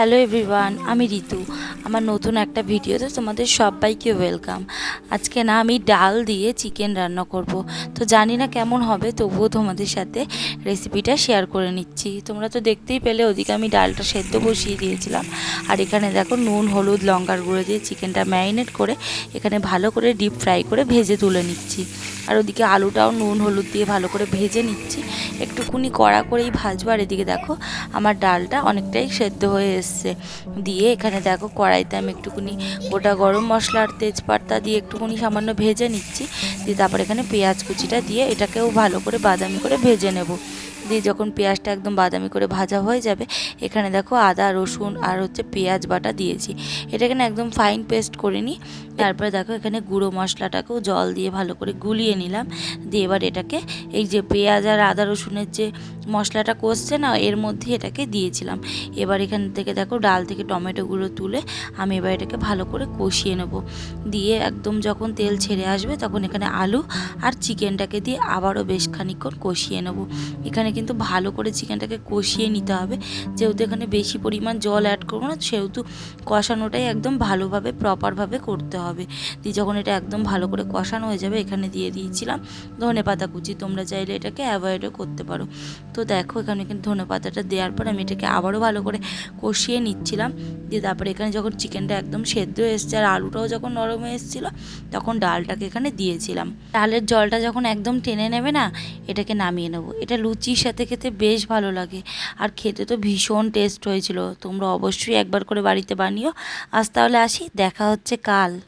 Hello everyone আমি ঋতু। আমার নতুন একটা ভিডিওতে তোমাদের সবাইকে ওয়েলকাম আজকে না আমি ডাল দিয়ে চিকেন রান্না করব। তো জানি না কেমন হবে, তবুও তোমাদের সাথে রেসিপিটা শেয়ার করে নিচ্ছি। তোমরা তো দেখতেই পেলে, ওদিকে আমি ডালটা সেদ্ধ বসিয়ে দিয়েছিলাম। আর এখানে দেখো নুন, হলুদ, লঙ্কার গুঁড়ো দিয়ে চিকেনটা ম্যারিনেট করে এখানে ভালো করে ডিপ ফ্রাই করে ভেজে তুলে নিচ্ছি। আর ওদিকে আলুটাও নুন, হলুদ দিয়ে ভালো করে ভেজে নিচ্ছি। একটুকুনি কড়া করেই ভাজবো। আর এদিকে দেখো, আমার ডালটা অনেকটাই সেদ্ধ হয়ে এসছে। দিয়ে এখানে দেখো কড়াইতে আমি একটুকুনি গোটা গরম মশলা আর তেজপাতা দিয়ে একটুকুনি সামান্য ভেজে নিচ্ছি। দিয়ে তারপর এখানে পেঁয়াজ কুচিটা দিয়ে এটাকেও ভালো করে বাদামি করে ভেজে নেব। দিয়ে যখন পেঁয়াজটা একদম বাদামি করে ভাজা হয়ে যাবে, এখানে দেখো আদা, রসুন আর হচ্ছে পেঁয়াজ বাটা দিয়েছি। এটাকে না একদম ফাইন পেস্ট করে নিই। তারপরে দেখো এখানে গুঁড়ো মশলাটাকেও জল দিয়ে ভালো করে গুলিয়ে নিলাম। দিয়ে এবার এটাকে এই যে পেঁয়াজ আর আদা রসুনের যে মশলাটা কষছে না, এর মধ্যে এটাকে দিয়েছিলাম। এবার এখান থেকে দেখো ডাল থেকে টমেটোগুলো তুলে আমি এবার এটাকে ভালো করে কষিয়ে নেব। দিয়ে একদম যখন তেল ছেড়ে আসবে তখন এখানে আলু আর চিকেনটাকে দিয়ে আবারও বেশ খানিক্ষণ কষিয়ে নেব। এখানে কিন্তু ভালো করে চিকেনটাকে কষিয়ে নিতে হবে। যেহেতু এখানে বেশি পরিমাণ জল অ্যাড করব না, সেহেতু কষানোটাই একদম ভালোভাবে প্রপারভাবে করতে হবে। দিয়ে যখন এটা একদম ভালো করে কষানো হয়ে যাবে, এখানে দিয়ে দিয়েছিলাম ধনে পাতা কুচি। তোমরা চাইলে এটাকে অ্যাভয়েডও করতে পারো। তো দেখো, এখানে কিন্তু ধনে পাতাটা দেওয়ার পর আমি এটাকে আবারও ভালো করে কষিয়ে নিচ্ছিলাম। দিয়ে তারপরে এখানে যখন চিকেনটা একদম সেদ্ধ এসছে আর আলুটাও যখন নরম এসেছিল, তখন ডালটাকে এখানে দিয়েছিলাম। ডালের জলটা যখন একদম টেনে নেবে না, এটাকে নামিয়ে নেব। এটা লুচির সাথে খেতে বেশ ভালো লাগে। আর খেতে তো ভীষণ টেস্ট হয়েছিল। তোমরা অবশ্যই একবার করে বাড়িতে বানিও। আজ তাহলে আসি, দেখা হচ্ছে কাল।